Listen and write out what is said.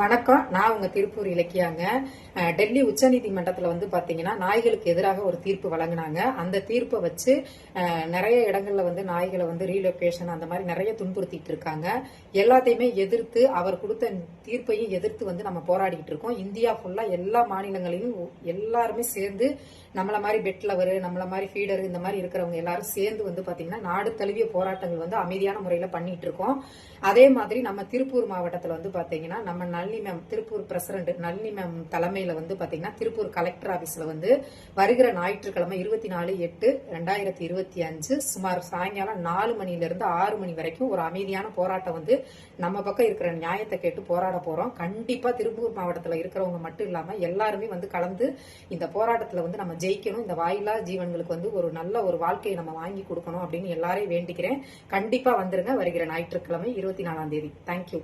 வணக்கம். நான் உங்க திருப்பூர் இலக்கியாங்க. டெல்லி உச்சநீதிமன்றத்தில் வந்து பாத்தீங்கன்னா நாய்களுக்கு எதிராக ஒரு தீர்ப்பு வழங்கினாங்க. அந்த தீர்ப்பை வச்சு நிறைய இடங்கள்ல வந்து நாய்களை வந்து ரீலொகேஷன் அந்த மாதிரி நிறைய துன்புறுத்திட்டு இருக்காங்க. எல்லாத்தையுமே எதிர்த்து அவர் கொடுத்த தீர்ப்பையும் எதிர்த்து வந்து நம்ம போராடிட்டு இருக்கோம். இந்தியா ஃபுல்லா எல்லா மாநிலங்களையும் எல்லாருமே சேர்ந்து நம்மள மாதிரி பெட் லவர் நம்மள மாதிரி ஃபீடர் இந்த மாதிரி இருக்கிறவங்க எல்லாரும் சேர்ந்து வந்து பாத்தீங்கன்னா நாடு தழுவிய போராட்டங்கள் வந்து அமைதியான முறையில பண்ணிட்டு இருக்கோம். அதே மாதிரி நம்ம திருப்பூர் மாவட்டத்துல வந்து பாத்தீங்கன்னா நம்ம Nalini ma'am Tiruppur president Nalini ma'am தலைமையில வந்து பார்த்தீங்கன்னா திருப்பூர் கலெக்டர் ஆஃபீஸில் வந்து வருகிற ஞாயிற்றுக்கிழமை இருபத்தி நாலு எட்டு ரெண்டாயிரத்தி இருபத்தி அஞ்சு சுமார் சாயங்காலம் நாலு மணில இருந்து ஆறு மணி வரைக்கும் ஒரு அமைதியான போராட்டம் வந்து நம்ம பக்கம் இருக்கிற நியாயத்தை கேட்டு போராட போறோம். கண்டிப்பாக திருப்பூர் மாவட்டத்தில் இருக்கிறவங்க மட்டும் இல்லாமல் எல்லாருமே வந்து கலந்து இந்த போராட்டத்தில் வந்து நம்ம ஜெயிக்கணும். இந்த வாயிலா ஜீவன்களுக்கு வந்து ஒரு நல்ல ஒரு வாழ்க்கையை நம்ம வாங்கி கொடுக்கணும் அப்படின்னு எல்லாரையும் வேண்டிக்கிறேன். கண்டிப்பாக வந்துருங்க. வருகிற ஞாயிற்றுக்கிழமை இருபத்தி நாலாம் தேதி. தேங்க்யூ